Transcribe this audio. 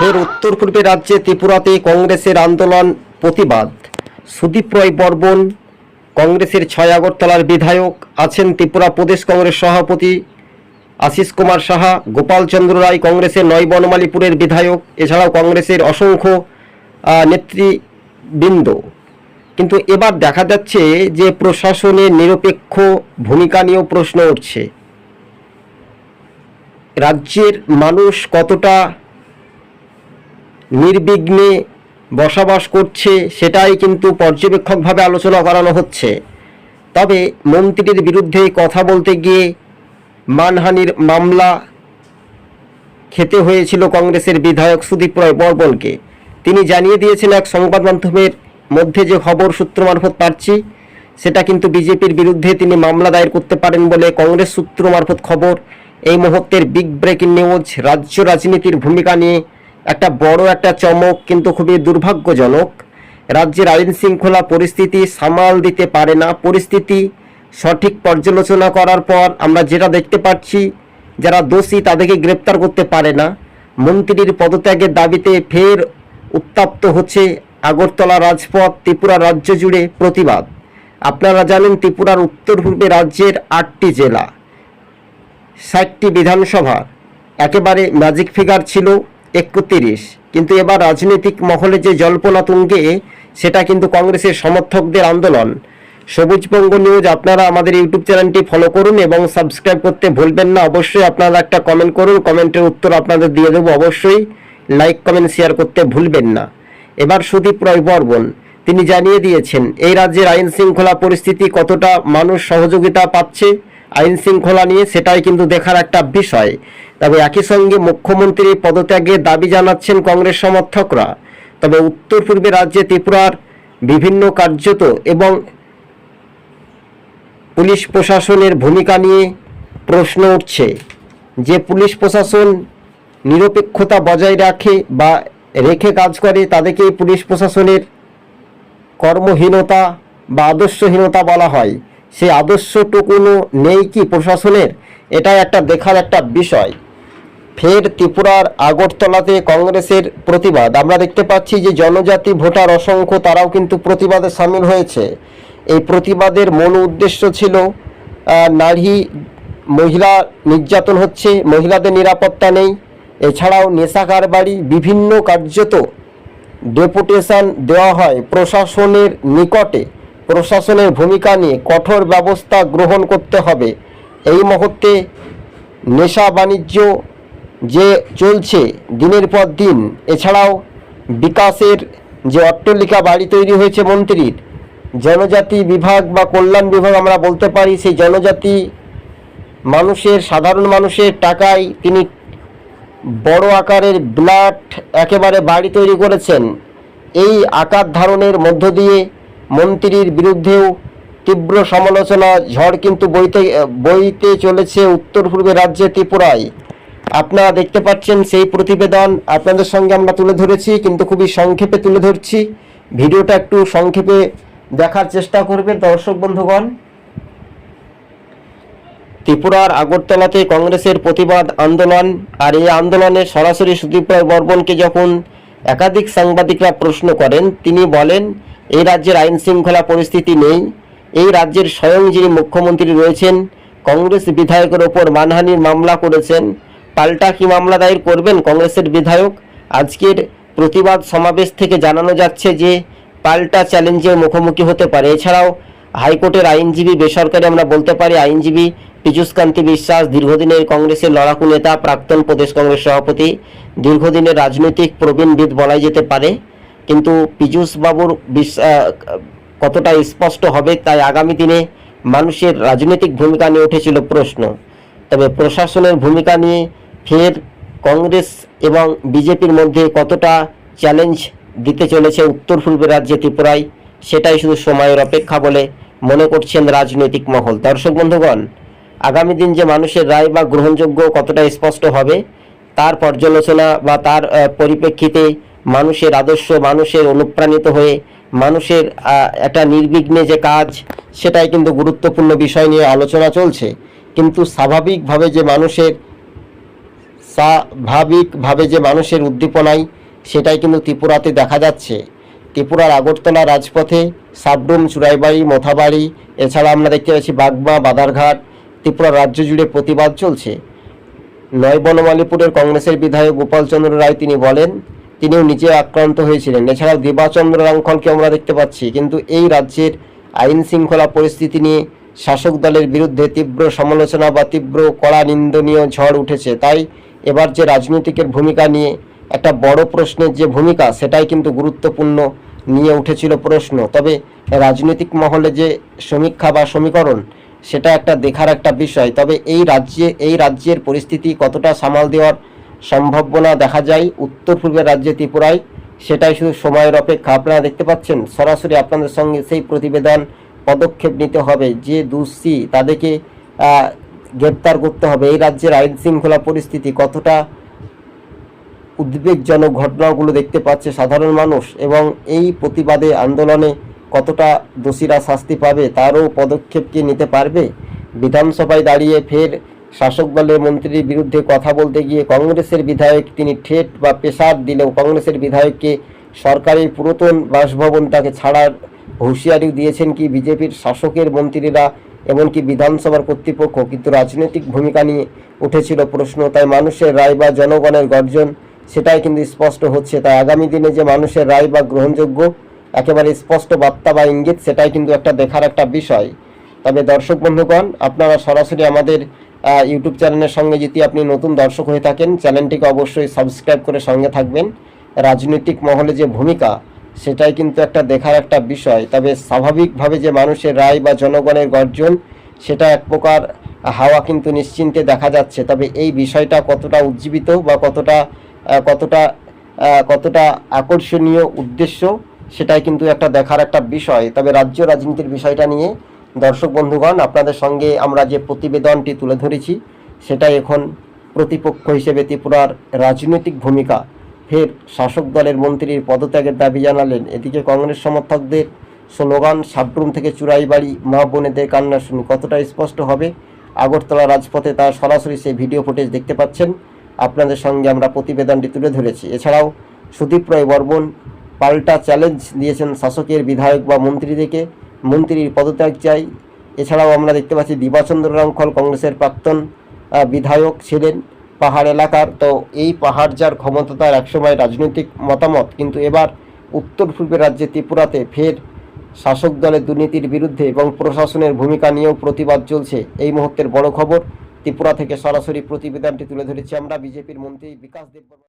ফের উত্তর পূর্বে রাজ্যে ত্রিপুরাতে কংগ্রেসের আন্দোলন, প্রতিবাদ। সুদীপ রয় বর্মন, কংগ্রেসের ছয় আগরতলার বিধায়ক আছেন ত্রিপুরা প্রদেশ কংগ্রেস সভাপতি আশিস কুমার সাহা গোপালচন্দ্র রায় কংগ্রেসের নয় বনমালীপুরের বিধায়ক, এছাড়াও কংগ্রেসের অসংখ্য নেতৃবৃন্দ। কিন্তু এবার দেখা যাচ্ছে যে প্রশাসনের নিরপেক্ষ ভূমিকা নিয়েও প্রশ্ন উঠছে। রাজ্যের মানুষ কতটা নির্বিঘ্নে বসবাস করছে, সেটাই কিন্তু পর্যবেক্ষকভাবে আলোচনা করানো হচ্ছে। তবে মন্ত্রীর বিরুদ্ধে কথা বলতে গিয়ে মানহানির মামলা খেতে হয়েছিল কংগ্রেসের বিধায়ক সুদীপ রায় বর্মনকে। তিনি জানিয়ে দিয়েছেন, এক সংবাদ মাধ্যমের মধ্যে যে খবর সূত্র মারফত পাচ্ছি, সেটা কিন্তু বিজেপির বিরুদ্ধে তিনি মামলা দায়ের করতে পারেন বলে কংগ্রেস সূত্র মারফত খবর। এই মুহূর্তের বিগ ব্রেকিং নিউজ রাজ্য রাজনীতির ভূমিকা নিয়ে একটা বড় একটা চমক কিন্তু খুবই দুর্ভাগ্যজনক। রাজ্যের আইন শৃঙ্খলা পরিস্থিতি সামাল দিতে পারে না। পরিস্থিতি সঠিক পর্যালোচনা করার পর আমরা যেটা দেখতে পাচ্ছি, যারা দোষী তাদেরকে গ্রেপ্তার করতে পারে না। মন্ত্রীর পদত্যাগের দাবিতে ফের উত্তপ্ত হচ্ছে আগরতলা রাজপথ, ত্রিপুরা রাজ্য জুড়ে প্রতিবাদ। আপনারা জানেন ত্রিপুরার উত্তর পূর্বে রাজ্যের আটটি জেলা, ষাটটি বিধানসভা। একেবারে ম্যাজিক ফিগার ছিল। একত্রিশ। কিন্তু এবার রাজনৈতিক মহলে যে জল্পনা তুঙ্গে, সেটা কিন্তু কংগ্রেসের সমর্থকদের আন্দোলন। সবুজবঙ্গ নিউজ, আপনারা আমাদের ইউটিউব চ্যানেলটি ফলো করুন এবং সাবস্ক্রাইব করতে ভুলবেন না। অবশ্যই আপনারা একটা কমেন্ট করুন, কমেন্টের উত্তর আপনাদের দিয়ে দেবো। অবশ্যই লাইক, কমেন্ট, শেয়ার করতে ভুলবেন না। এবার সুদীপ রয় বর্মন, তিনি জানিয়ে দিয়েছেন, এই রাজ্যের আইন শৃঙ্খলা পরিস্থিতি কতটা মানুষ সহযোগিতা পাচ্ছে? আইন শৃঙ্খলা নিয়ে সেটাই কিন্তু দেখার একটা বিষয়। তবে একই সঙ্গে মুখ্যমন্ত্রী পদত্যাগের দাবি জানাচ্ছেন কংগ্রেস সমর্থকরা। তবে উত্তর পূর্বে রাজ্যে ত্রিপুরার বিভিন্ন কার্যত এবং পুলিশ প্রশাসনের ভূমিকা নিয়ে প্রশ্ন উঠছে যে পুলিশ প্রশাসন নিরপেক্ষতা বজায় রাখে বা রেখে কাজ করে তাদেরকেই পুলিশ প্রশাসনের কর্মহীনতা বা আদর্শহীনতা বলা হয়। সেই আদর্শটুকুনো নেই কি প্রশাসনের? এটাই একটা দেখার একটা বিষয়। ফের ত্রিপুরার আগরতলাতে কংগ্রেসের প্রতিবাদ। আমরা দেখতে পাচ্ছি যে জনজাতি ভোটার অসংখ্য, তারাও কিন্তু প্রতিবাদে সামিল হয়েছে। এই প্রতিবাদের মূল উদ্দেশ্য ছিল নারী, মহিলা নির্যাতন হচ্ছে, মহিলাদের নিরাপত্তা নেই। এছাড়াও নেশা কারবারি বিভিন্ন কার্যত ডেপুটেশন দেওয়া হয় প্রশাসনের নিকটে। প্রশাসনের ভূমিকা নিয়ে কঠোর ব্যবস্থা গ্রহণ করতে হবে। এই মুহূর্তে নেশা বাণিজ্য যে চলছে দিনের পর দিন, এছাড়াও বিকাশের যে অট্টলিকা বাড়ি তৈরি হয়েছে মন্ত্রীর, জনজাতি বিভাগ বা কল্যাণ বিভাগ আমরা বলতে পারি, সেই জনজাতি মানুষের, সাধারণ মানুষের টাকায় তিনি বড় আকারের ব্লাড একেবারে বাড়ি তৈরি করেছেন। এই আকার ধারণের মধ্য দিয়ে মন্ত্রীর বিরুদ্ধেও তীব্র সমালোচনা, ঝড় কিন্তু বইতে বইতে চলেছে উত্তর পূর্বে রাজ্যে ত্রিপুরায়। আপনারা দেখতে পাচ্ছেন সেই প্রতিবেদন, আপনাদের সঙ্গে আমরা তুলে ধরেছি, কিন্তু খুবই সংক্ষেপে তুলে ধরছি। ভিডিওটা একটু সংক্ষেপে দেখার চেষ্টা করবেন দর্শক বন্ধুগণ। ত্রিপুরার আগরতলাতে কংগ্রেসের প্রতিবাদ আন্দোলন, আর এই আন্দোলনে সরাসরি সুদীপ রায় বর্মনকে যখন একাধিক সাংবাদিকরা প্রশ্ন করেন, তিনি বলেন এই রাজ্যের আইন শৃঙ্খলা পরিস্থিতি নেই। এই রাজ্যের স্বয়ং যিনি মুখ্যমন্ত্রী রয়েছেন, কংগ্রেস বিধায়কের ওপর মানহানির মামলা করেছেন। পাল্টা কি মামলা দায়ের করবেন কংগ্রেসের বিধায়ক? আজকের প্রতিবাদ সমাবেশ থেকে জানানো যাচ্ছে যে, পাল্টা চ্যালেঞ্জের মুখোমুখি হতে পারে। এছাড়াও, হাইকোর্টের আইনজীবী, বেসরকারি আমরা বলতে পারি, আইনজীবী পীযূষ কান্তি বিশ্বাস দীর্ঘদিনের কংগ্রেসের লড়াকু নেতা, প্রাক্তন প্রদেশ কংগ্রেস সভাপতি, দীর্ঘদিনের রাজনৈতিক প্রবীণবিদ বলাই যেতে পারে। কিন্তু পীযূষ বাবুর বিশ- কতটা স্পষ্ট হবে তাই আগামী দিনে মানুষের রাজনৈতিক ভূমিকা নিয়ে উঠেছিল প্রশ্ন। তবে প্রশাসনের ভূমিকা নিয়ে ফের কংগ্রেস এবং বিজেপির মধ্যে কতটা চ্যালেঞ্জ দিতে চলেছে উত্তর পূর্ব রাজ্যে ত্রিপুরায়, সেটাই শুধু সময়ের অপেক্ষা বলে মনে করছেন রাজনৈতিক মহল। দর্শক বন্ধুগণ, আগামী দিন যে মানুষের রায় বা গ্রহণযোগ্য কতটা স্পষ্ট হবে, তার পর্যালোচনা বা তার পরিপ্রেক্ষিতে মানুষের আদর্শ, মানুষের অনুপ্রাণিত হয়ে, মানুষের একটা নির্বিঘ্নে যে কাজ, সেটাই কিন্তু গুরুত্বপূর্ণ বিষয় নিয়ে আলোচনা চলছে। কিন্তু স্বাভাবিকভাবে যে মানুষের, স্বাভাবিকভাবে যে মানুষের উদ্দীপনায় সেটাই কিন্তু ত্রিপুরাতে দেখা যাচ্ছে। ত্রিপুরার আগরতলা রাজপথে সাবরুম চুরাইবাড়ি, মোথাবাড়ি, এছাড়া আমরা দেখতে পাচ্ছি বাগমা, বাদারঘাট, ত্রিপুরা রাজ্য জুড়ে প্রতিবাদ চলছে। নয় বনমালীপুরের কংগ্রেসের বিধায়ক গোপালচন্দ্র রায় তিনি বলেন তিনিও নিজে আক্রান্ত হয়েছিলেন। এছাড়াও দেবাচন্দ্র রাঙ্খলকে আমরা দেখতে পাচ্ছি। কিন্তু এই রাজ্যের আইন শৃঙ্খলা পরিস্থিতি নিয়ে শাসক দলের বিরুদ্ধে তীব্র সমালোচনা বা তীব্র কড়া নিন্দনীয় ঝড় উঠেছে। তাই এবার যে রাজনৈতিকের ভূমিকা নিয়ে একটা বড় প্রশ্নের যে ভূমিকা, সেটাই কিন্তু গুরুত্বপূর্ণ নিয়ে উঠেছিল প্রশ্ন। তবে রাজনৈতিক মহলে যে সমীক্ষা বা সমীকরণ, সেটা একটা দেখার একটা বিষয়। তবে এই রাজ্যে, এই রাজ্যের পরিস্থিতি কতটা সামাল দেওয়ার সম্ভাবনা দেখা যায়, উত্তর পূর্বের রাজ্যে ত্রিপুরায়, সেটাই শুধু সময়ের অপেক্ষা। আপনারা দেখতে পাচ্ছেন, সরাসরি আপনাদের সঙ্গে সেই প্রতিবেদন পদক্ষেপ নিতে হবে, যে দোষী তাদেরকে গ্রেপ্তার করতে হবে। এই রাজ্যের আইন শৃঙ্খলা পরিস্থিতি কতটা উদ্বেগজনক ঘটনাগুলো দেখতে পাচ্ছে সাধারণ মানুষ এবং এই প্রতিবাদে আন্দোলনে কতটা দোষীরা শাস্তি পাবে, তারও পদক্ষেপ কি নিতে পারবে? বিধানসভায় দাঁড়িয়ে ফের শাসক দলের মন্ত্রীর বিরুদ্ধে কথা বলতে গিয়ে কংগ্রেসের বিধায়ক তিনি ঠেট বা পেশার দিলেও কংগ্রেসের বিধায়ককে সরকারি পুরাতন বাসভবন তাকে ছাড়ার হুঁশিয়ারি দিয়েছেন কি বিজেপির শাসকের মন্ত্রীরা, এমনকি বিধানসভার কর্তৃপক্ষ কিন্তু রাজনৈতিক ভূমিকা নিয়ে উঠেছিল প্রশ্ন। তাই মানুষের রায় বা জনগণের গর্জন, সেটাই কিন্তু স্পষ্ট হচ্ছে। তাই আগামী দিনে যে মানুষের রায় বা গ্রহণযোগ্য, একেবারে স্পষ্ট বার্তা বা ইঙ্গিত, সেটাই কিন্তু একটা দেখার একটা বিষয়। তবে দর্শক বন্ধুগণ, আপনারা সরাসরি আমাদের ইউটিউব চ্যানেলের সঙ্গে যদি আপনি নতুন দর্শক হয়ে থাকেন, চ্যানেলটিকে অবশ্যই সাবস্ক্রাইব করে সঙ্গে থাকবেন। রাজনৈতিক মহলে যে ভূমিকা, সেটাই কিন্তু একটা দেখার একটা বিষয়। তবে স্বাভাবিকভাবে যে মানুষের রায় বা জনগণের গর্জন, সেটা এক প্রকার হাওয়া কিন্তু নিশ্চিন্তে দেখা যাচ্ছে। তবে এই বিষয়টা কতটা উজ্জীবিত বা কতটা কতটা কতটা আকর্ষণীয় উদ্দেশ্য, সেটাই কিন্তু একটা দেখার একটা বিষয়। তবে রাজ্য রাজনীতির বিষয়টা নিয়ে দর্শক বন্ধুগণ, আপনাদের সঙ্গে আমরা যে প্রতিবেদনটি তুলে ধরেছি সেটাই এখন প্রতিপক্ষ হিসেবে ত্রিপুরার রাজনৈতিক ভূমিকা। ফের শাসক দলের মন্ত্রীর পদত্যাগের দাবি জানালেন। এদিকে কংগ্রেস সমর্থকদের স্লোগান, সাবরুম থেকে চুরাইবাড়ি মা বোনেদের কান্না শুনি কতটা স্পষ্ট হবে? আগরতলা রাজপথে তার সরাসরি সেই ভিডিও ফুটেজ দেখতে পাচ্ছেন। আপনাদের সঙ্গে আমরা প্রতিবেদনটি তুলে ধরেছি। এছাড়াও সুদীপ রায় বর্মন পাল্টা চ্যালেঞ্জ দিয়েছেন শাসকের বিধায়ক বা মন্ত্রীদেরকে। মন্ত্রীর পদত্যাগ চাই। এছাড়াও আমরা দেখতে পাচ্ছি দিবাচন্দ্র রাঙ্খল কংগ্রেসের প্রাক্তন বিধায়ক ছিলেন পাহাড় এলাকার। তো এই পাহাড় যার ক্ষমতা তার একসময় রাজনৈতিক মতামত, কিন্তু এবার উত্তর পূর্বের রাজ্যে ত্রিপুরাতে ফের শাসক দলের দুর্নীতির বিরুদ্ধে এবং প্রশাসনের ভূমিকা নিয়েও প্রতিবাদ চলছে। এই মুহূর্তের বড় খবর, ত্রিপুরা থেকে সরাসরি প্রতিবেদনটি তুলে ধরেছি আমরা। বিজেপির মন্ত্রী বিকাশ দেব